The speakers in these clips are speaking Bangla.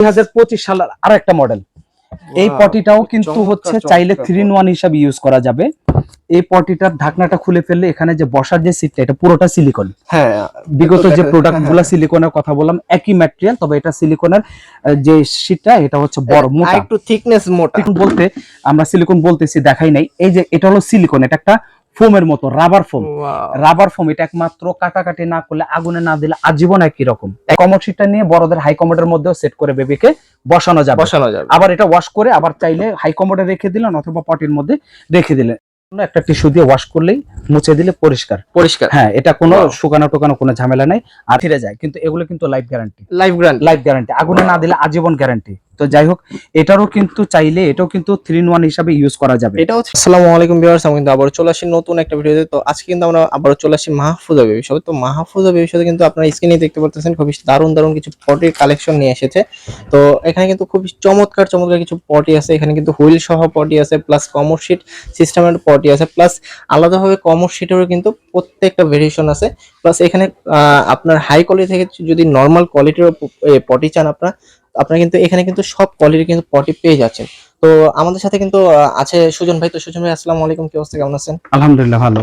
দুই হাজার পঁচিশ সালের আর একটা মডেল। এই পটিটাও কিন্তু হচ্ছে চাইলে পটি। থ্রি ইন ওয়ান হিসাবে ইউজ করা যাবে। এই পটিটার ঢাকনাটা খুলে ফেললে এখানে যে বসার যে সিটটা এটা পুরোটা সিলিকন হ্যাঁ বিগত যে দেখা- প্রোডাক্টগুলা সিলিকনের কথা বললাম একই ম্যাটেরিয়াল তবে এটা সিলিকনের যে সিটটা এটা হচ্ছে বড় মোটা। একটু থিকনেস মোটা বলতে আমরা সিলিকন বলতেছি দেখাই নাই। এই যে এটা হলো সিলিকন এটা একটা ফোমের মতো রাবার ফোম রাবার ফোম এটা একমাত্র কাটাকাটি না করলে আগুনে না দিলে আজীবন একই রকম। কমোড সিটটা নিয়ে বড়দের হাই কমোডের মধ্যেও সেট করে বেবিকে বসানো যাবে। বসানো যাবে। আবার এটা ওয়াশ করে আবার চাইলে হাই কমোডে রেখে দিলেন অথবা পটির মধ্যে রেখে দিলেন। একটা টিস্যু দিয়ে ওয়াশ করলেই মুছে দিলে পরিষ্কার। পরিষ্কার। হ্যাঁ এটা কোনো শুকানো টোকানো কোনো ঝামেলা নাই। আর ফিরে যায়। কিন্তু এগুলো কিন্তু life guarantee life guarantee life guarantee আগুনে না দিলে আজীবন গ্যারান্টি তো যাই হোক, এটারও কিন্তু চাইলে এটাও কিন্তু থ্রি ইন ওয়ান হিসাবে ইউজ করা যাবে। এটা হচ্ছে আসসালামু আলাইকুম ভিউয়ার্স আমি কিন্তু আবার চলে আসি নতুন একটা ভিডিওতে। তো আজকে কিন্তু আমরা আবার চলে আসি মাহফুজা বেবি শপে তো মাহফুজা বেবি শপে কিন্তু আপনারা স্ক্রিনে দেখতে পারতেছেন, খুবই দারুণ দারুণ কিছু পটির কালেকশন নিয়ে এসেছে। তো এখানে কিন্তু খুব চমৎকার চমৎকার কিছু পটি আছে। এখানে কিন্তু হুইল সহ পটি আছে প্লাস কমর শিট সিস্টেমের পটি আছে। প্লাস আলাদাভাবে কমর শিটেরও কিন্তু প্রত্যেকটা ভেরিয়েশন আছে। প্লাস এখানে আপনার হাই কোয়ালিটি থেকে যদি নর্মাল কোয়ালিটির পটি চান আপনারা আপনারা কিন্তু এখানে কিন্তু সব কোয়ালিটির কিন্তু পটি পেয়ে যাচ্ছেন। তো আমাদের সাথে কিন্তু আছে সুজন ভাই। তো সুজন ভাই আসসালামু আলাইকুম। কি অবস্থা? কেমন আছেন? আলহামদুলিল্লাহ ভালো।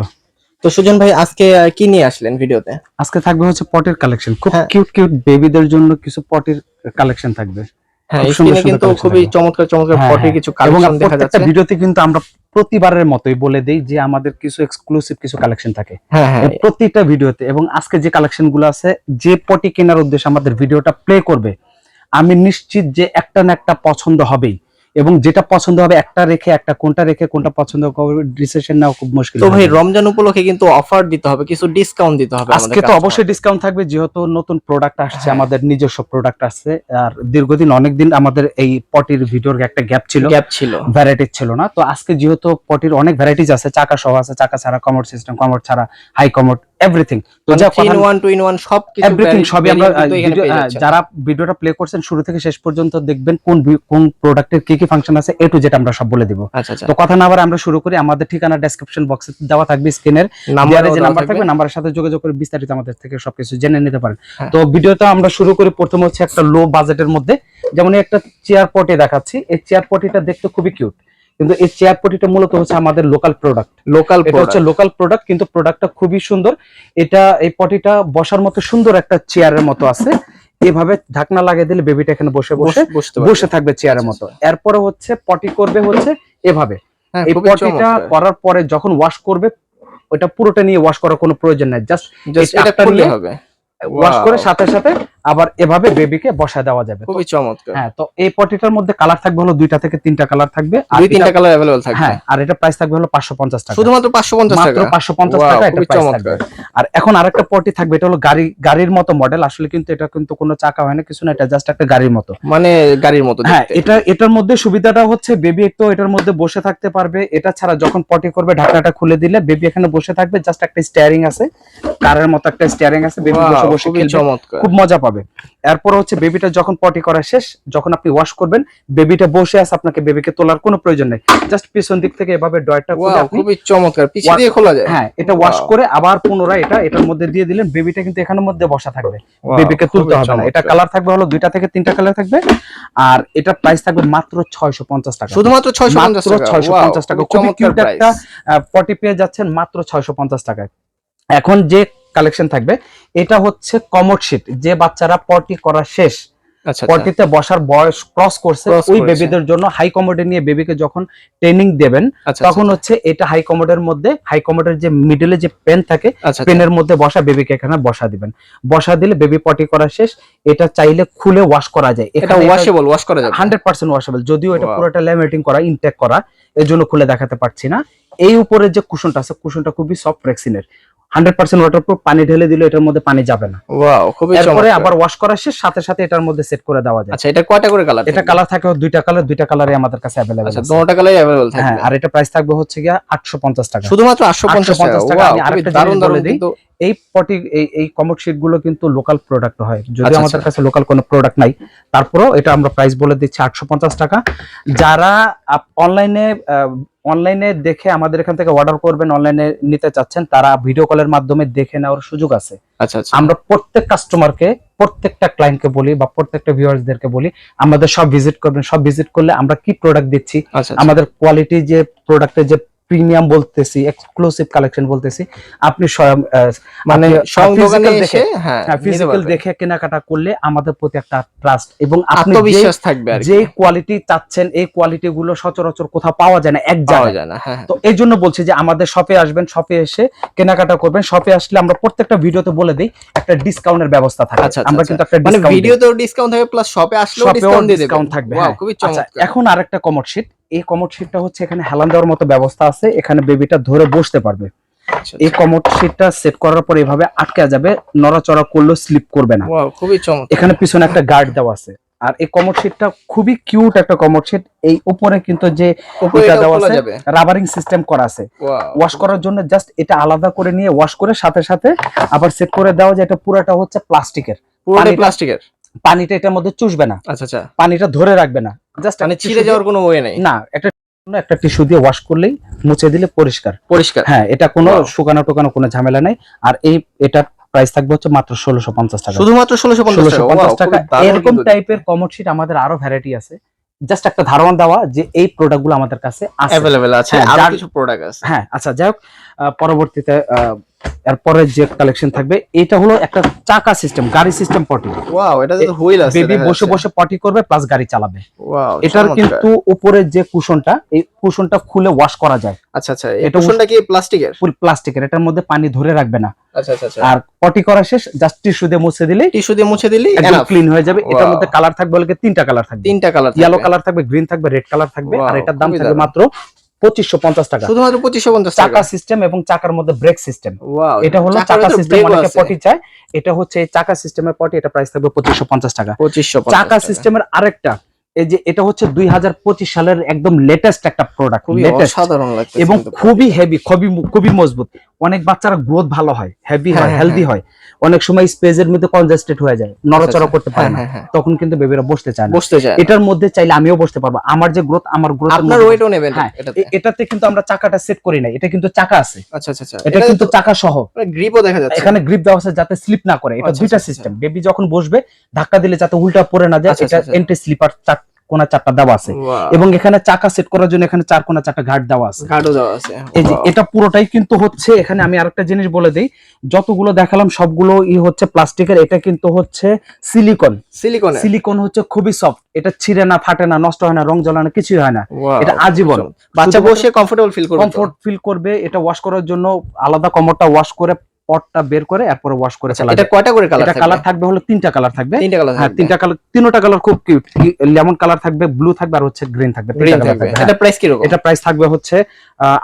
তো সুজন ভাই আজকে কি নিয়ে আসলেন ভিডিওতে? আজকে থাকবে হচ্ছে পটের কালেকশন খুব হ্যাঁ। কিউট কিউট বেবিদের জন্য কিছু পটের কালেকশন থাকবে। হ্যাঁ কিন্তু খুবই চমৎকার চমৎকার হ্যাঁ, পটির হ্যাঁ। কিছু কালেকশন দেখা যাচ্ছে। ভিডিওতে কিন্তু আমরা প্রতিবারের মতোই বলে দেই যে আমাদের কিছু এক্সক্লুসিভ কিছু কালেকশন থাকে। হ্যাঁ হ্যাঁ। প্রতিটা ভিডিওতে এবং আজকে যে কালেকশনগুলো আছে যে পটি কেনার উদ্দেশ্যে আমাদের ভিডিওটা প্লে করবে আমি নিশ্চিত যে একটা না একটা পছন্দ হবেই। এবং যেটা পছন্দ হবে একটা রেখে একটা কোনটা রেখে কোনটা পছন্দ করবে ডিসিশন নেওয়া খুব মুশকিল তো ভাই রমজান উপলক্ষে কিন্তু অফার দিতে হবে কিছু ডিসকাউন্ট দিতে হবে আজকে তো অবশ্যই ডিসকাউন্ট থাকবে যেহেতু নতুন প্রোডাক্ট আসছে হ্যাঁ। আমাদের নিজস্ব প্রোডাক্ট আসছে। আর দীর্ঘদিন অনেকদিন আমাদের এই পটির ভিডিওর একটা গ্যাপ ছিল। গ্যাপ ছিল। ভ্যারাইটিস ছিল না। তো আজকে যেহেতু পটির অনেক ভ্যারাইটিস আছে চাকা সহ আছে চাকা ছাড়া কমোড সিস্টেম কমোড ছাড়া হাই কমোড এভরিথিং। তো যা three in one two in one সব কিছু এভরিথিং সবই আমরা। যারা ভিডিওটা প্লে করছেন শুরু থেকে শেষ পর্যন্ত দেখবেন কোন কোন প্রোডাক্টের কি কি ফাংশন আছে এ টু যেটা আমরা সব বলে দিব। আচ্ছা আচ্ছা। তো কথা না আবার আমরা শুরু করি। আমাদের ঠিকানা ডেসক্রিপশন বক্সে দেওয়া থাকবে স্ক্রিনের নাম্বার যে নাম্বার থাকবে। নাম্বারের সাথে যোগাযোগ করে বিস্তারিত আমাদের থেকে সবকিছু জেনে নিতে পারেন। হ্যাঁ। তো ভিডিওটা আমরা শুরু করি প্রথম হচ্ছে একটা লো বাজেটের মধ্যে। যেমন একটা চেয়ার পটি দেখাচ্ছি। এই চেয়ার পটিটা দেখতে খুবই কিউট কিন্তু এই চেয়ার পটিটা মূলত হচ্ছে আমাদের লোকাল প্রোডাক্ট লোকাল এটা হচ্ছে লোকাল প্রোডাক্ট কিন্তু প্রোডাক্টটা খুবই সুন্দর। এটা এই পটিটা বসার মতো সুন্দর একটা চেয়ারের মতো আছে। এভাবে ঢাকনা লাগিয়ে দিলে বেবিটা এখানে বসে বসে বসে থাকবে চেয়ারের আচ্ছা, মতো। এরপরে হচ্ছে পটি করবে হচ্ছে এভাবে। হ্যাঁ এই পটিটা করার পরে যখন ওয়াশ করবে ওটা পুরোটা নিয়ে ওয়াশ করার কোনো প্রয়োজন নাই। জাস্ট এটা করলে হবে। Wash Wow. করে সাথে সাথে আবার এভাবে বেবিকে বসা দেওয়া যাবে তো- খুবই চমৎকার হ্যাঁ তো এই পটিটার মধ্যে কালার থাকবে হলো দুইটা থেকে তিনটা কালার থাকবে আর দুই তিনটা এটা- কালার अवेलेबल থাকবে হ্যাঁ আর এটা প্রাইস থাকবে হলো পাঁচশো পঞ্চাশ টাকা শুধুমাত্র 550 মাত্র টাকা পাঁচশো পঞ্চাশ Wow, টাকা এটা খুবই প্রাইস চমৎকার। থাকবে আর এখন আরেকটা পটি থাকবে এটা হলো গাড়ি গাড়ির মতো মডেল আসলে কিন্তু এটা কিন্তু কোনো চাকা হয় না কিছু না এটা জাস্ট একটা গাড়ির মতো মানে গাড়ির মতো হ্যাঁ দেখতে এটা এটার মধ্যে সুবিধাটা হচ্ছে বেবি একটু এটার মধ্যে বসে থাকতে পারবে এটা ছাড়া যখন পটি করবে ঢাকনাটা খুলে দিলে বেবি এখানে বসে থাকবে জাস্ট একটা স্টিয়ারিং আছে কারের মতো একটা স্টিয়ারিং আছে বেবি বসে বসে খেলবে চমৎকার। খুব মজা পাবে। এরপর হচ্ছে বেবিটা যখন পটি করা শেষ যখন আপনি ওয়াশ করবেন বেবিটা বসে আছে আপনাকে বেবিকে তোলার কোনো প্রয়োজন নেই। জাস্ট পিছন দিক থেকে এভাবে ডয়টা খুলে আপনি খুবই চমৎকার। পিছে দিয়ে খোলা যায়। হ্যাঁ এটা ওয়াশ করে আবার পুনরায় এটা এটার মধ্যে দিয়ে দিলেন বেবিটা কিন্তু এখানের মধ্যে বসা থাকবে। বেবিকে তুলতে হবে না। এটা কালার থাকবে হলো দুইটা থেকে তিনটা কালার থাকবে আর এটা প্রাইস থাকবে মাত্র ছয়শো পঞ্চাশ টাকা। শুধুমাত্র 650 মাত্র টাকা। খুবই কিউট একটা পটি পেয়ে যাচ্ছেন মাত্র ছয়শো পঞ্চাশ টাকায়। এখন যে কালেকশন থাকবে। এটা হচ্ছে কমোড শিট যে বাচ্চারা পটি করা শেষ। আচ্ছা আচ্ছা। পটিতে বসার বয়স ক্রস করছে ওই বেবিদের জন্য হাই কমোডে নিয়ে বেবিকে যখন ট্রেনিং দেবেন আচ্ছা তখন হচ্ছে এটা হাই কমোডের মধ্যে হাই কমোডের যে মিডলে যে পেন থাকে আচ্ছা আচ্ছা। পেনের মধ্যে বসা বেবিকে এখানে বসা দিবেন। বসা দিলে বেবি পটি করা শেষ এটা চাইলে খুলে ওয়াশ করা যায়। এটা ওয়াশেবল ওয়াশ করা যায় হান্ড্রেড পার্সেন্ট ওয়াশেবল যদিও এটা. পুরোটা ল্যামিনেটিং করা ইনটেক করা এর জন্য খুলে দেখাতে পারছি না। এই উপরে যে কুশনটা আছে কুশনটা খুবই সফট রেক্সিনের হান্ড্রেড পার্সেন্ট ওয়াটারপ্রুফ পানি ঢেলে দিলে এটার মধ্যে পানি যাবে না ওয়াও খুবই এরপরে চমৎকার আবার ওয়াশ করা শেষ সাথে সাথে এটার মধ্যে সেট করে দেওয়া যায় আচ্ছা এটা কয়টা করে কালার এটা কালার থাকে দুইটা কালার দুইটা কালারে আমাদের কাছে অ্যাভেলেবল আচ্ছা আছে দুটোটা কালারই अवेलेबल হ্যাঁ থাকবে আর এটা প্রাইস থাকবে হচ্ছে গিয়া আটশো পঞ্চাশ টাকা শুধুমাত্র 850 টাকা 850 টাকা। ওয়াও আমি খুবই আরেকটা দারুণ জিনিস দারুণ বলে দিই। এই পটি এই কমোড শিটগুলো কিন্তু লোকাল প্রোডাক্ট হয়। যদি আচ্ছা, আমাদের আচ্ছা। কাছে লোকাল কোনো প্রোডাক্ট নাই তারপরেও এটা আমরা প্রাইস বলে দিচ্ছি আটশো পঞ্চাশ টাকা। যারা অনলাইনে অনলাইনে দেখে আমাদের এখান থেকে অর্ডার করবেন অনলাইনে নিতে চাচ্ছেন তারা ভিডিও কলের মাধ্যমে দেখে নেওয়ার সুযোগ আছে। আচ্ছা আমরা প্রত্যেক কাস্টমারকে প্রত্যেকটা ক্লায়েন্টকে বলি বা প্রত্যেকটা ভিউয়ার্সদেরকে বলি আমাদের সব ভিজিট করবেন। সব ভিজিট করলে আমরা কি প্রোডাক্ট দিচ্ছি। আমাদের কোয়ালিটি যে প্রোডাক্টের যে প্রিমিয়াম বলতেছি এক্সক্লুসিভ কালেকশন বলতেছি আপনি স্বয়ং মানে দোকানে দেখে- হ্যাঁ ফিজিক্যাল। দেখে কেনাকাটা করলে আমাদের প্রতি একটা ট্রাস্ট এবং আপনি যে আত্মবিশ্বাস থাকবে আর যে কোয়ালিটি চাচ্ছেন এই কোয়ালিটি গুলো সচরাচর কোথাও পাওয়া যায় না এক জায়গায়। যায় না হ্যাঁ হ্যাঁ। তো এই জন্য বলছি যে আমাদের শপে আসবেন শপে এসে কেনাকাটা করবেন শপে আসলে আমরা প্রত্যেকটা ভিডিওতে বলে দিই একটা ডিসকাউন্টের ব্যবস্থা থাকে। আচ্ছা, আচ্ছা, আমরা আচ্ছা। কিন্তু একটা মানে ডিসকাউন্ট ভিডিওতেও ডিসকাউন্ট থাকবে প্লাস শপে আসলেও ডিসকাউন্ট দিয়ে দেবে। ডিসকাউন্ট থাকবে হ্যাঁ। এখন আরেকটা কমোড শিট এই কমোড শিটটা হচ্ছে এখানে হেলান দেওয়ার মতো ব্যবস্থা আছে। এখানে বেবিটা ধরে বসতে পারবে। আচ্ছা, এই কমোড শিটটা সেট করার পর এভাবে আটকে যাবে নড়াচড়া করলেও স্লিপ করবে না। খুবই চমৎকার। এখানে পিছনে একটা গার্ড দেওয়া আছে। আর এই কমোড শিটটা খুবই কিউট একটা কমোড শিট। এই উপরে কিন্তু যে এটা দেওয়া আছে রাবারিং সিস্টেম করা আছে। ওয়াশ করার জন্য জাস্ট এটা আলাদা করে নিয়ে ওয়াশ করে সাথে সাথে আবার সেট করে দেওয়া যে এটা পুরাটা হচ্ছে প্লাস্টিকের পানিটা- প্লাস্টিকের পানিটা এটার মধ্যে চুষবে না। আচ্ছা আচ্ছা। পানিটা ধরে রাখবে না। জাস্ট মানে ছিঁড়ে যাওয়ার কোনো ওয়ে নেই? না একটা একটা টিস্যু দিয়ে ওয়াশ করলেই মুছে দিলে পরিষ্কার। পরিষ্কার? হ্যাঁ এটা কোনো শুকানো টোকানো কোনো ঝামেলা নাই। আর এই এটার প্রাইস থাকবে হচ্ছে মাত্র ষোলোশো পঞ্চাশ টাকা। শুধুমাত্র ষোলোশো পঞ্চাশ টাকা? এরকম টাইপের কমোড শিট আমাদের আরও ভ্যারাইটি আছে। জাস্ট একটা ধারণা দেওয়া যে এই প্রোডাক্টগুলো আমাদের কাছে আছে। অ্যাভেলেবেল আছে। হ্যাঁ, আরও কিছু প্রোডাক্ট আছে। হ্যাঁ আচ্ছা যাই হোক পরবর্তীতে আহ, এরপরে যে কালেকশন থাকবে এটা হলো একটা চাকা সিস্টেম গাড়ি সিস্টেম পটি ওয়াও এটা তো হুইল আছে বেবি বসে বসে পটি করবে প্লাস গাড়ি চালাবে। Wow, এটার কিন্তু উপরে যে কুশনটা এই কুশনটা খুলে ওয়াশ করা যায়। আচ্ছা আচ্ছা এটা কুশনটা কি প্লাস্টিকের ফুল প্লাস্টিকের এটার মধ্যে পানি ধরে রাখবে না। আচ্ছা আচ্ছা আচ্ছা। আর পটি করা শেষ জাস্ট টিস্যু দিয়ে মুছে দিলেই টিস্যু দিয়ে মুছে দিলেই একদম ক্লিন হয়ে যাবে। এটার মধ্যে কালার থাকবে বলে কি তিনটা কালার থাকবে? তিনটা কালার ইয়েলো কালার থাকবে গ্রিন থাকবে রেড কালার থাকবে আর এটার দাম থাকবে মাত্র পঁচিশশো পঞ্চাশ টাকা। শুধুমাত্র পঁচিশশো পঞ্চাশ চাকা সিস্টেম এবং চাকার মধ্যে ব্রেক সিস্টেম এটা হলো চাকা সিস্টেম অনেকে পটি চায় এটা হচ্ছে চাকা সিস্টেমের পটি এটা প্রাইস থাকবে পঁচিশশো পঞ্চাশ টাকা। পঁচিশশো চাকা সিস্টেমের আরেকটা এই যে এটা হচ্ছে দুই হাজার পঁচিশ সালের একদম লেটেস্ট একটা প্রোডাক্ট লাগছে এবং খুবই হেভি খুবই খুবই মজবুত। অনেক বাচ্চারা গ্রোথ ভালো হয় হেভি হ্যাঁ, হয় হ্যাঁ, হেলদি হয়। অনেক সময় স্পেসের মধ্যে কনজেস্টেড হয়ে যায় নড়াচড়া করতে পারে না। হ্যাঁ হ্যাঁ। তখন কিন্তু বেবিরা বসতে চায় বসতে চায় এটার মধ্যে চাইলে আমিও বসতে পারব। আমার যে গ্রোথ আমার গ্রোথ আপনার ওয়েটও নেবেন হ্যাঁ এটাতে। কিন্তু আমরা চাকাটা সেট করি না এটা কিন্তু চাকা আছে। আচ্ছা আচ্ছা আচ্ছা। এটা কিন্তু চাকা সহ। গ্রিপও দেখা যাচ্ছে। এখানে গ্রিপ দেওয়া আছে যাতে স্লিপ না করে। এটা আচ্ছা, দুইটা আচ্ছা, সিস্টেম বেবি যখন বসবে ধাক্কা দিলে যাতে উল্টা পড়ে না যায় আচ্ছা, এটা আচ্ছা, এন্টি স্লিপার কোনা চারটা দেওয়া আছে। এবং এখানে চাকা সেট করার জন্য এখানে চার কোনা চারটা ঘাট দেওয়া আছে। গার্ডও দেওয়া আছে এই যে এটা পুরোটাই কিন্তু হচ্ছে এখানে আমি আরেকটা জিনিস বলে দিই যতগুলো দেখালাম সবগুলো ই হচ্ছে প্লাস্টিকের এটা কিন্তু হচ্ছে সিলিকন সিলিকনে সিলিকন হচ্ছে খুবই সফট এটা ছিঁড়ে না ফাটে না নষ্ট হয় না রং জ্বলে না কিছুই হয় না। এটা আজীবন। বাচ্চা বসে কমফোর্টেবল ফিল করবে? কমফোর্ট ফিল করবে এটা ওয়াশ করার জন্য আলাদা কমরটা ওয়াশ করে পটটা বের করে এরপরে ওয়াশ করে আচ্ছা, চালাবে এটা কয়টা করে কালার এটা কালার থাকবে হলো তিনটা কালার থাকবে। তিনটা কালার হ্যাঁ তিনটা কালার তিনটা কালার খুব কিউট লেমন কালার থাকবে ব্লু থাকবে আর হচ্ছে গ্রিন থাকবে তিনটা গ্রিন থাকবে। থাকবে, এটা হ্যাঁ। প্রাইস কি রকম এটা প্রাইস থাকবে হচ্ছে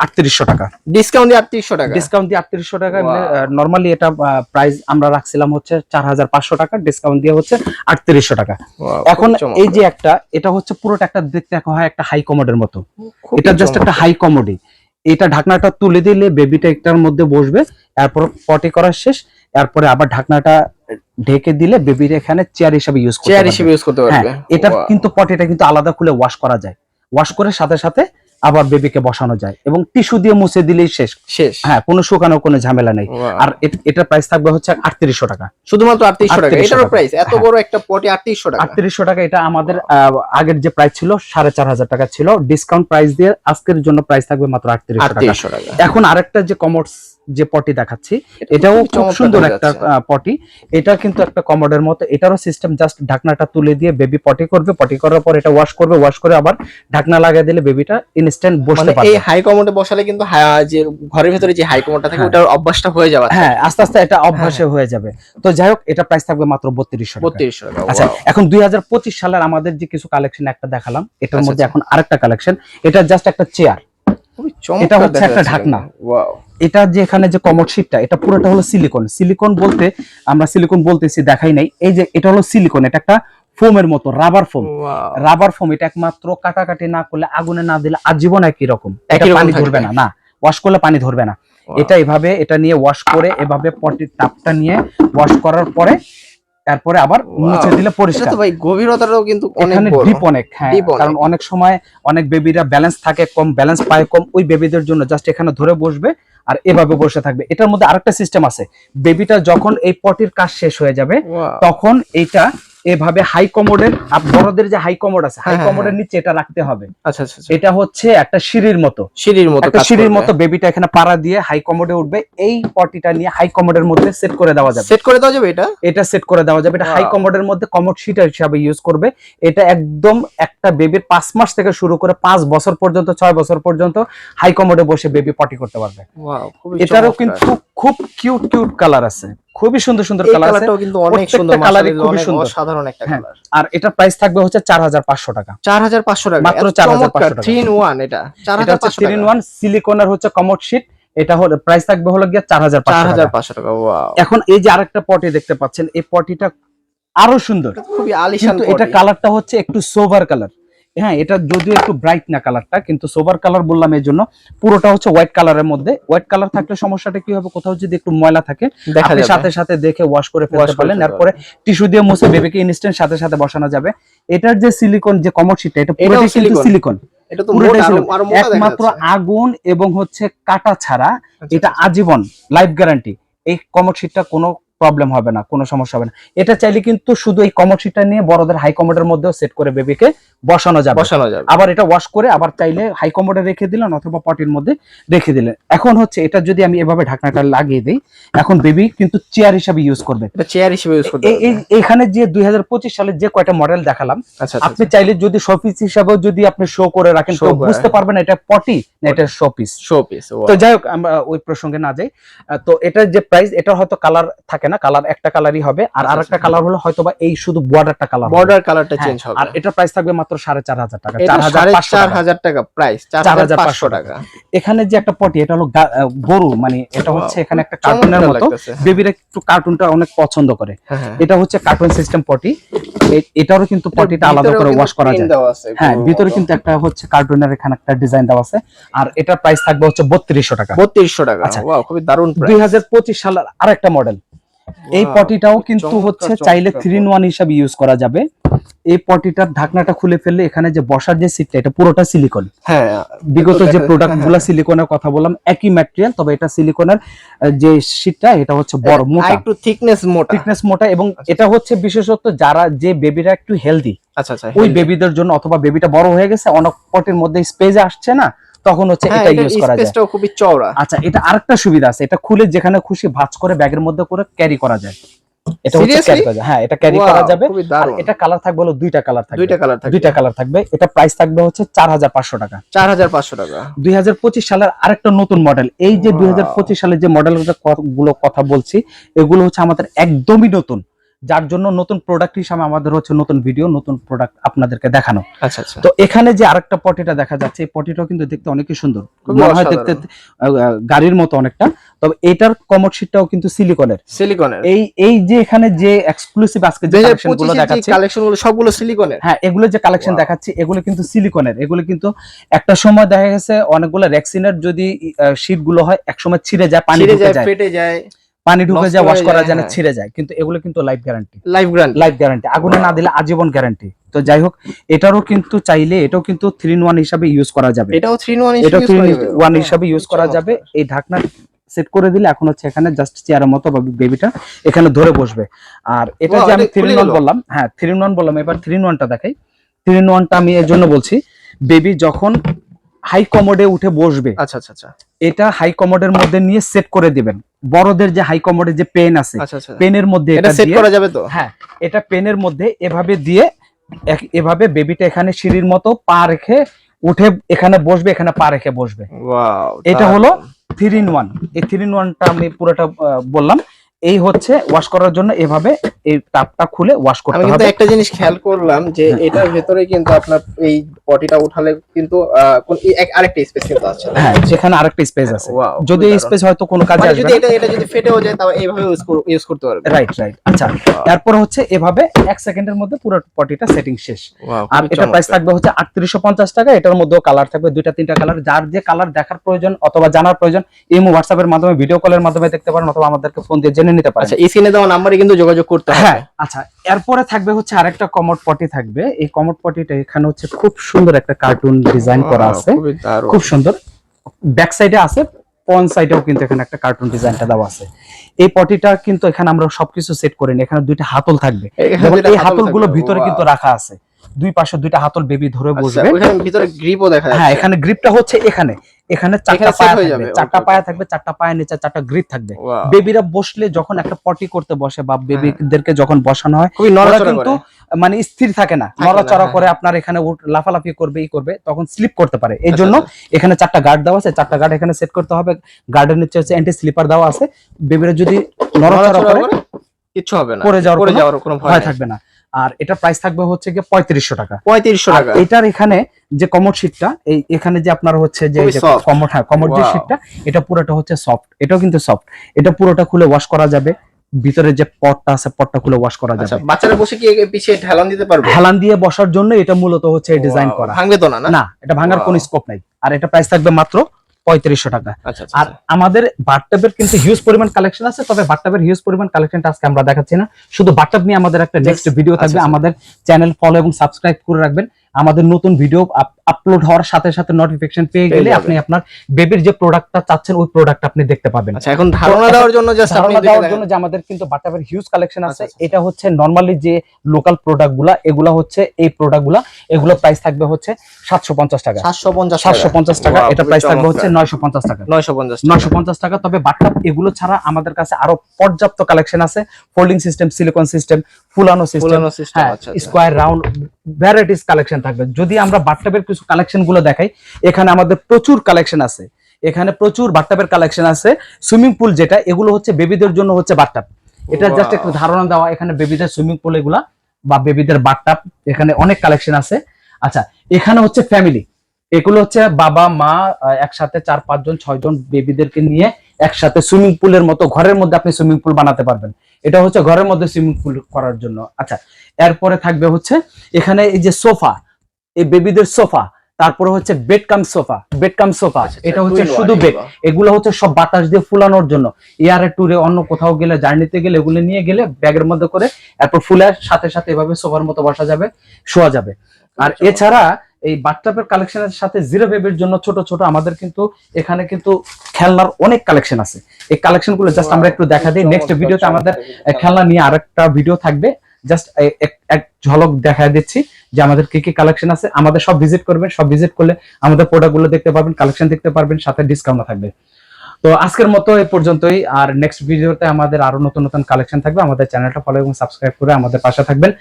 আটত্রিশশো টাকা। ডিসকাউন্ট দিয়ে 3800 টাকা? ডিসকাউন্ট দিয়ে আটত্রিশশো টাকা Wow. নর্মালি এটা প্রাইস আমরা রাখছিলাম হচ্ছে চার হাজার পাঁচশো টাকা ডিসকাউন্ট দিয়ে হচ্ছে আটত্রিশশো টাকা। এখন এই যে একটা এটা হচ্ছে পুরোটা একটা দেখতে হয় একটা হাই কমোডের মতো। এটা জাস্ট একটা হাই কমোডি এটা ঢাকনাটা তুলে দিলে বেবিটা একটার মধ্যে বসবে এরপর পটি করা শেষ এরপরে আবার ঢাকনাটা ঢেকে দিলে বেবিটা এখানে চেয়ার হিসেবে ইউজ চেয়ার হিসেবে ইউজ করতে হ্যাঁ পারবে। এটা কিন্তু পটিটা কিন্তু আলাদা খুলে ওয়াশ করা যায়। ওয়াশ করে সাথে সাথে আবার বেবিকে বসানো যায় এবং টিস্যু দিয়ে মুছে দিলেই শেষ। শেষ। হ্যাঁ কোনো শুকানোর কোনো ঝামেলা নেই। আর এটা প্রাইস থাকবে হচ্ছে আটত্রিশশো টাকা। শুধুমাত্র 3800 টাকা। 3800 এটারও প্রাইস এত হ্যাঁ। বড় একটা পটি 3800 টাকা। আটত্রিশশো টাকা এটা আমাদের আগের যে প্রাইস ছিল সাড়ে চার হাজার টাকা ছিল। ডিসকাউন্ট প্রাইস দিয়ে আজকের জন্য প্রাইস থাকবে মাত্র আটত্রিশশো টাকা। 3800 টাকা। এখন আরেকটা যে কমোডস যে পটি দেখাচ্ছি এটাও খুব সুন্দর একটা পটি। এটা কিন্তু একটা কমোডের মতো এটারও সিস্টেম জাস্ট ঢাকনাটা তুলে দিয়ে বেবি পটি করবে পটি করার পর এটা ওয়াশ করবে ওয়াশ করে আবার ঢাকনা লাগিয়ে দিলে বেবিটা ইনস্ট্যান্ট বসতে মানে এই হাই কমোডে বসালে কিন্তু যে ঘরের ভিতরে যে হাই কমোডটা থাকে হ্যাঁ। ওটার অভ্যাসটা হয়ে যাবে হ্যাঁ আস্তে আস্তে এটা অভ্যাসে হয়ে যাবে। তো যাই হোক এটা প্রাইস থাকবে মাত্র বত্রিশশো টাকা। 3200 টাকা আচ্ছা. এখন দুই হাজার পঁচিশ সালের আমাদের যে কিছু কালেকশন একটা দেখালাম এটার আচ্ছা, মধ্যে আচ্ছা। এখন আরেকটা কালেকশন এটা জাস্ট একটা চেয়ার এটা হচ্ছে একটা ঢাকনা। এটা যে এখানে যে কমোড শিটটা এটা পুরোটা হলো সিলিকন সিলিকন বলতে আমরা সিলিকন বলতেছি দেখাই নাই। এই যে এটা হলো সিলিকন এটা একটা ফোমের মতো রাবার ফোম রাবার ফোম এটা একমাত্র কাটাকাটি না করলে আগুনে না দিলে আজীবন একই রকম। এটা পানি ধরবে না না। ওয়াশ করলে পানি ধরবে না। এটা এভাবে এটা নিয়ে ওয়াশ করে এভাবে পটির টাপটা নিয়ে ওয়াশ করার পরে তারপরে আবার মুছে দিলে পরিষ্কার তো ভাই গভীরতাটাও কিন্তু অনেক বড়। ডিপ অনেক হ্যাঁ কারণ অনেক সময় অনেক বেবিরা ব্যালেন্স থাকে কম ব্যালেন্স পায় কম ওই বেবিদের জন্য জাস্ট এখানে ধরে বসবে আর এভাবে বসে থাকবে। এটার মধ্যে আরেকটা সিস্টেম আছে। বেবিটা যখন এই পটির কাজ শেষ হয়ে যাবে তখন এইটা এভাবে হাই কমোডের বড়দের যে হাই কমোড আছে হাই হ্যাঁ, হ্যাঁ, কমোডের নিচে এটা রাখতে হবে। আচ্ছা আচ্ছা আচ্ছা। এটা হচ্ছে একটা সিঁড়ির মতো। সিঁড়ির মতো একটা সিঁড়ির মতো বেবিটা এখানে পাড়া দিয়ে হাই কমোডে উঠবে। এই পটিটা নিয়ে হাই কমোডের মধ্যে সেট করে দেওয়া যাবে। সেট করে দেওয়া যাবে এটা? এটা সেট করে দেওয়া যাবে। এটা হাই. কমোডের মধ্যে কমোড শিট হিসাবে ইউজ করবে। এটা একদম একটা বেবির পাঁচ মাস থেকে শুরু করে পাঁচ বছর পর্যন্ত ছয় বছর পর্যন্ত হাই কমোডে বসে বেবি পটি করতে পারবে। এটারও কিন্তু খুব কিউট কিউট কালার আছে। খুবই সুন্দর সুন্দর কালার আছে। কিন্তু অনেক সুন্দর colour-ই খুবই সুন্দর। অসাধারণ একটা হ্যাঁ। কালার আর এটার প্রাইস থাকবে হচ্ছে চার হাজার পাঁচশো টাকা। চার হাজার পাঁচশো টাকা। মাত্র 4,500 টাকা। three in one এটা। চার এটা হাজার হচ্ছে পাঁচশো থ্রি ইন ওয়ান সিলিকনের হচ্ছে কমোড শিট এটা হলো প্রাইস থাকবে হলো গিয়ে চার হাজার চার হাজার টাকা পাঁচশো টাকা ওয়াও এখন এই যে আরেকটা পটি দেখতে পাচ্ছেন এই পটিটা আরও সুন্দর। খুবই আলিশান এটা কালারটা হচ্ছে একটু সোভার কালার হ্যাঁ এটা যদিও একটু ব্রাইট না কালারটা কিন্তু সোভার কালার বললাম এই জন্য। পুরোটা হচ্ছে হোয়াইট কালারের মধ্যে। হোয়াইট কালার থাকলে সমস্যাটা কি হবে? কোথাও যদি একটু ময়লা থাকে আপনি সাথে সাথে দেখে ওয়াশ করে ফেলতে পারলেন। ফেলতে এরপরে টিস্যু দিয়ে মুছে বেবিকে ইনস্ট্যান্ট সাথে সাথে বসানো যাবে। এটার যে সিলিকন যে কমর শিটটা এটা পুরোটাই কিন্তু সিলিকন একমাত্র আগুন এবং হচ্ছে কাটা ছাড়া আচ্ছা, এটা আজীবন লাইফ গ্যারান্টি এই কমোড শিটটা কোনো প্রবলেম হবে না কোনো সমস্যা হবে না। এটা চাইলে কিন্তু শুধু এই কমোড শিটটা নিয়ে বড়দের হাই কমোডের মধ্যেও সেট করে বেবিকে বসানো যাবে। বসানো যাবে। আবার এটা ওয়াশ করে আবার চাইলে হাই কমোডে রেখে দিলেন অথবা পটির মধ্যে রেখে দিলেন। এখন হচ্ছে এটা যদি আমি এভাবে ঢাকনাটা লাগিয়ে দিই এখন বেবি কিন্তু চেয়ার হিসাবে ইউজ করবে। এটা চেয়ার হিসেবে ইউজ এই- এই- যে দুই সালের যে কয়টা মডেল দেখালাম আচ্ছা আচ্ছা আপনি চাইলে যদি শোপিস হিসাবেও যদি আপনি শো করে রাখেন তো বুঝতে পারবেন এটা পটি না এটা শোপিস শো পিস তো যাই হোক আমরা ওই প্রসঙ্গে না যাই। তো এটার যে প্রাইস এটা হয়তো কালার থাকে না। কালার একটা কালারই হবে। আর আচ্ছা, আরেকটা আচ্ছা। কালার হলো হয়তোবা এই শুধু বর্ডারটা কালার বর্ডার কালারটা চেঞ্জ হবে। আর এটার প্রাইস থাকবে মাত্র সাড়ে চার হাজার টাকা এটা চার হাজার টাকা। প্রাইস চার হাজার পাঁচশো টাকা। এখানে যে একটা পটি এটা হলো গরু মানে এটা হচ্ছে এখানে একটা কার্টুনের মতো। বেবিরা একটু কার্টুনটা অনেক পছন্দ করে। হ্যাঁ, হ্যাঁ। এটা হচ্ছে কার্টুন সিস্টেম পটি এটারও কিন্তু পটিটা আলাদা করে ওয়াশ করা যায়। হ্যাঁ ভিতরে কিন্তু একটা হচ্ছে কার্টুনের এখানে একটা ডিজাইন দেওয়া আছে। আর এটার প্রাইস থাকবে হচ্ছে বত্রিশশো টাকা। বত্রিশশো টাকা। আচ্ছা। ওয়াও খুবই দারুণ দুই প্রাইস হাজার পঁচিশ সালের আরেকটা মডেল এই পটিটাও কিন্তু হচ্ছে চাইলে থ্রি ইন ওয়ান হিসাবে ইউজ করা যাবে। এই পটিটার ঢাকনাটা খুলে ফেললে এখানে যে বসার যে সিটটা এটা পুরোটা সিলিকন হ্যাঁ বিগত যে প্রোডাক্টগুলা সিলিকনের কথা বললাম একই ম্যাটেরিয়াল তবে এটা সিলিকনের যে সিটটা এটা হচ্ছে বড় মোটা। একটু থিকনেস মোটা। থিকনেস মোটা এবং এটা হচ্ছে বিশেষত যারা যে বেবিরা একটু হেলদি আচ্ছা আচ্ছা ওই বেবিদের জন্য অথবা বেবিটা বড় হয়ে গেছে অনেক পটের মধ্যে স্পেস আসছে না তখন হচ্ছে হ্যাঁ এটা ইউজ করা যায়। স্পেসটাও খুবই চওড়া। আচ্ছা এটা আরেকটা সুবিধা আছে। এটা খুলে যেখানে খুশি ভাঁজ করে ব্যাগের মধ্যে করে ক্যারি করা যায়। এটা হচ্ছে ক্যারি করা যায়। হ্যাঁ এটা ক্যারি করা যাবে। আর এটা কালার থাকবে হলো দুইটা কালার থাকবে। দুইটা কালার থাকবে। দুইটা কালার থাকবে। এটা প্রাইস থাকবে হচ্ছে চার হাজার পাঁচশো টাকা। চার হাজার পাঁচশো টাকা। দুই হাজার পঁচিশ সালের আরেকটা নতুন মডেল এই যে Wow. দুই হাজার পঁচিশ সালের যে মডেলগুলো কথা বলছি এগুলো হচ্ছে আমাদের একদমই নতুন। যার জন্য নতুন প্রোডাক্ট হিসাবে আমাদের হচ্ছে নতুন ভিডিও নতুন প্রোডাক্ট আপনাদেরকে দেখানো। আচ্ছা আচ্ছা। তো এখানে যে আরেকটা পটিটা দেখা যাচ্ছে এই পটিটাও কিন্তু দেখতে অনেকই সুন্দর। মনে হয় দেখতে গাড়ির মতো অনেকটা। তবে এটার কমোড শিটটাও কিন্তু সিলিকনের সিলিকনের এই এই যে এখানে যে এক্সক্লুসিভ আজকে যে দুই হাজার কালেকশনগুলো পঁচিশের যে দেখাচ্ছে কালেকশনগুলো সবগুলো সিলিকনের হ্যাঁ এগুলো যে কালেকশন. দেখাচ্ছি এগুলো কিন্তু সিলিকনের এগুলো কিন্তু একটা সময় দেখা গেছে অনেকগুলো রেক্সিনের যদি শীটগুলো হয় এক সময় ছিঁড়ে যায় পানি ঢুকে যায়। ফেটে যায়। পানি ঢুকে যায় ওয়াশ করা যায়, না হ্যাঁ। ছিঁড়ে যায়। কিন্তু এগুলো কিন্তু life guarantee life guarantee life guarantee আগুনে না দিলে আজীবন গ্যারান্টি তো যাই হোক এটারও কিন্তু চাইলে এটাও কিন্তু থ্রি ইন ওয়ান হিসাবে ইউজ করা যাবে। এটাও থ্রি ওয়ান এটা থ্রি ওয়ান হিসাবে ইউজ করা যাবে। এই ঢাকনা সেট করে দিলে এখন হচ্ছে এখানে জাস্ট চেয়ারের মতো বেবিটা এখানে ধরে বসবে। আর এটা যে আমি থ্রি ইন ওয়ান বললাম হ্যাঁ থ্রি ইন ওয়ান বললাম। এবার থ্রি ইন ওয়ানটা দেখাই। থ্রি ইন ওয়ানটা আমি এর জন্য বলছি বেবি যখন হাই কমোডে উঠে বসবে আচ্ছা আচ্ছা আচ্ছা। এটা হাই কমোডের মধ্যে নিয়ে সেট করে দিবেন। বড়দের যে হাই কমোডের যে পেন আছে আচ্ছা আচ্ছা। পেনের মধ্যে এটা সেট করা যাবে তো? হ্যাঁ এটা পেনের মধ্যে এভাবে দিয়ে এভাবে বেবিটা এখানে সিঁড়ির মতো পা রেখে উঠে এখানে বসবে এখানে পা রেখে বসবে। এটা হলো থ্রি ইন ওয়ান এই থ্রি ইন ওয়ানটা আমি পুরোটা বললাম। এই হচ্ছে ওয়াশ করার জন্য এভাবে এই টাপটা খুলে ওয়াশ আমি করতে কিন্তু একটা জিনিস খেয়াল করলাম যে এটার ভেতরে কিন্তু আপনার এই পটিটা উঠালে কিন্তু এই আরেকটা স্পেস কিন্তু আছে। হ্যাঁ যেখানে আরেকটা স্পেস আছে। যদি এই স্পেস হয়তো কোনো কাজে মানে আসবে যদি এটা এটা যদি ফেটেও যায় তাও এইভাবে ইউজ করতে পারবে। রাইট রাইট আচ্ছা। তারপর হচ্ছে এভাবে এক সেকেন্ডের মধ্যে পুরো পটিটা সেটিং শেষ। আর এটা প্রাইস থাকবে হচ্ছে আটত্রিশশো পঞ্চাশ টাকা এটার মধ্যেও কালার থাকবে দুইটা তিনটা কালার যার যে কালার দেখার প্রয়োজন অথবা জানার প্রয়োজন ইমো হোয়াটসঅ্যাপের মাধ্যমে ভিডিও কলের মাধ্যমে দেখতে পারেন অথবা আমাদেরকে ফোন দিয়ে জেনে নিতে পারেন। আচ্ছা এই সিনে দেওয়া নাম্বারে কিন্তু যোগাযোগ করতে হ্যাঁ আচ্ছা এরপরে থাকবে হচ্ছে আরেকটা কমোড পটি থাকবে। এই কমোড পটিটা এখানে হচ্ছে খুব সুন্দর একটা কার্টুন ডিজাইন করা আছে। খুব সুন্দর। ব্যাক সাইডে আছে পন সাইডেও কিন্তু এখানে একটা কার্টুন ডিজাইনটা দেওয়া আছে। এই পটিটা কিন্তু এখানে আমরা সবকিছু সেট করিনি এখানে দুইটা হাতল থাকবে। এই হাতল হাতলগুলো ভিতরে কিন্তু রাখা আছে। দুই পাশে দুইটা হাতল বেবি ধরে আচ্ছা, বসবে। ভিতরে গ্রিপও দেখা হ্যাঁ এখানে গ্রিপটা হচ্ছে এখানে। এখানে চারটা পায়া থাকবে চারটা পায়া থাকবে চারটা পায়ের নিচে চারটা গ্রিপ থাকবে। বেবিরা বসলে যখন একটা পটি করতে বসে বা বেবিদেরকে যখন বসানো হয় খুবই ওরা নড়াচড়া কিন্তু মানে স্থির থাকে না। নড়াচড়া হ্যাঁ, করে আপনার এখানে লাফালাফি করবে ই করবে তখন স্লিপ করতে পারে। এই আচ্ছা, জন্য আচ্ছা। এখানে চারটা গার্ড দেওয়া আছে চারটা গার্ড এখানে সেট করতে হবে। গার্ডের নিচে হচ্ছে অ্যান্টি স্লিপার দেওয়া আছে। বেবিরা যদি নড়াচড়া করে কিচ্ছু হবে না পড়ে যাওয়ার কোনো ভয় থাকবে না। আর এটা প্রাইস থাকবে হচ্ছে গিয়ে পঁয়ত্রিশশো টাকা। পঁয়ত্রিশশো টাকা। এটার এখানে যে কমোড শীটটা এই এখানে যে আপনার হচ্ছে যে. কমোড হ্যাঁ কমোড যে. শীটটা এটা পুরোটা হচ্ছে সফট এটাও কিন্তু সফট এটা পুরোটা খুলে ওয়াশ করা যাবে। ভিতরে যে পটটা আছে পটটা খুলে ওয়াশ করা আচ্ছা যাবে। বাচ্চারা বসে কি পিছিয়ে ঢালান দিতে পারবে? হেলান দিয়ে বসার জন্য এটা মূলত হচ্ছে ডিজাইন করা। ভাঙবে তো না না? এটা ভাঙার কোনো. স্কোপ নাই। আর এটা প্রাইস থাকবে মাত্র পঁয়ত্রিশশো টাকা। আচ্ছা আচ্ছা আর আমাদের বাটটাবের কিন্তু হিউজ পরিমাণ কালেকশন আছে তবে বাটটাবের হিউজ পরিমাণ কালেকশনটা আজকে আমরা দেখাচ্ছি না। শুধু বাটটাব নিয়ে আমাদের একটা নেক্সট ভিডিও থাকবে। আচ্ছা, আচ্ছা। আমাদের চ্যানেল ফলো এবং সাবস্ক্রাইব করে রাখবেন। আমাদের নতুন ভিডিও আপলোড হওয়ার সাথে সাথে নোটিফিকেশন পেয়ে গেলে আপনি আপনার বেবির যে প্রোডাক্টটা চাচ্ছেন ওই প্রোডাক্ট আপনি দেখতে পাবেন। আচ্ছা এখন ধারণা দেওয়ার জন্য জাস্ট ধারণা দেওয়ার জন্য যে আমাদের কিন্তু বাটাবের হিউজ কালেকশন আছে আচ্ছা, আচ্ছা। এটা হচ্ছে নর্মালি যে লোকাল প্রোডাক্টগুলা এগুলা হচ্ছে এই প্রোডাক্টগুলা এগুলো প্রাইস থাকবে হচ্ছে সাতশো পঞ্চাশ টাকা। 750 সাতশো পঞ্চাশ টাকা এটা প্রাইস থাকবে হচ্ছে চমৎকার। নয়শো পঞ্চাশ টাকা। 950 নয়শো পঞ্চাশ টাকা তবে বাট্টাপ এগুলো ছাড়া আমাদের কাছে আরও পর্যাপ্ত কালেকশন আছে। ফোল্ডিং সিস্টেম সিলিকন সিস্টেম ফুলানো সিস্টেম হ্যাঁ আচ্ছা আচ্ছা। রাউন্ড ভ্যারাইটিস কালেকশন থাকবে। যদি আমরা বাট্টাপের কিছু কালেকশনগুলো দেখাই এখানে আমাদের প্রচুর কালেকশন আছে। এখানে প্রচুর বাট্টাপের কালেকশন আছে। সুইমিং পুল যেটা এগুলো হচ্ছে বেবিদের জন্য হচ্ছে বাট্টাপ এটা জাস্ট. একটু ধারণা দেওয়া এখানে বেবিদের সুইমিং পুল এগুলা বা বেবিদের বাট্টাপ এখানে অনেক কালেকশন আছে। আচ্ছা এখানে হচ্ছে ফ্যামিলি এগুলো হচ্ছে বাবা মা একসাথে চার পাঁচজন ছয়জন বেবিদেরকে নিয়ে একসাথে সুইমিং পুলের মতো ঘরের মধ্যে আপনি সুইমিং পুল বানাতে পারবেন। এটা হচ্ছে ঘরের মধ্যে সুইমিং পুল করার জন্য আচ্ছা এরপরে থাকবে হচ্ছে এখানে এই যে সোফা এই বেবিদের সোফা তারপরে হচ্ছে bed cum sofa bed cum sofa আচ্ছা, এটা হচ্ছে শুধু বেড এগুলো। হচ্ছে সব বাতাস দিয়ে ফুলানোর জন্য এয়ারে ট্যুরে অন্য কোথাও গেলে জার্নিতে গেলে এগুলো নিয়ে গেলে ব্যাগের মধ্যে করে এরপর ফুলের সাথে সাথে এভাবে সোফার মতো বসা যাবে শোয়া যাবে আর আচ্ছা। এছাড়া এই বাটটাপের কালেকশনের সাথে জিরো বেবির জন্য ছোট ছোট আমাদের কিন্তু এখানে কিন্তু খেলনার অনেক কালেকশন আছে। এই কালেকশনগুলো জাস্ট আমরা একটু দেখা দিই। নেক্সট ভিডিওতে আমাদের খেলনা নিয়ে আরেকটা ভিডিও থাকবে। জাস্ট এক ঝলক দেখা দিচ্ছি যে আমাদের কি কি কালেকশন আছে। আমাদের সব ভিজিট করবেন সব ভিজিট করলে আমাদের প্রোডাক্টগুলো দেখতে পারবেন কালেকশন দেখতে পারবেন সাথে ডিসকাউন্ট থাকবে। তো আজকের মতো এই পর্যন্তই। আর নেক্সট ভিডিওতে আমাদের আরও নতুন নতুন কালেকশন থাকবে, আমাদের চ্যানেলটা ফলো এবং সাবস্ক্রাইব করে আমাদের পাশে থাকবেন।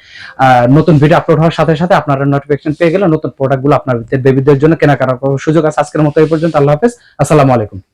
নতুন ভিডিও আপলোড হওয়ার সাথে সাথে আপনারা নোটিফিকেশন পেয়ে গেলে নতুন প্রোডাক্টগুলো আপনার বেবিদের জন্য কেনাকাটা করার সুযোগ আছে। আজকের মতো এই পর্যন্ত, আল্লাহ হাফেজ। আসসালামু আলাইকুম।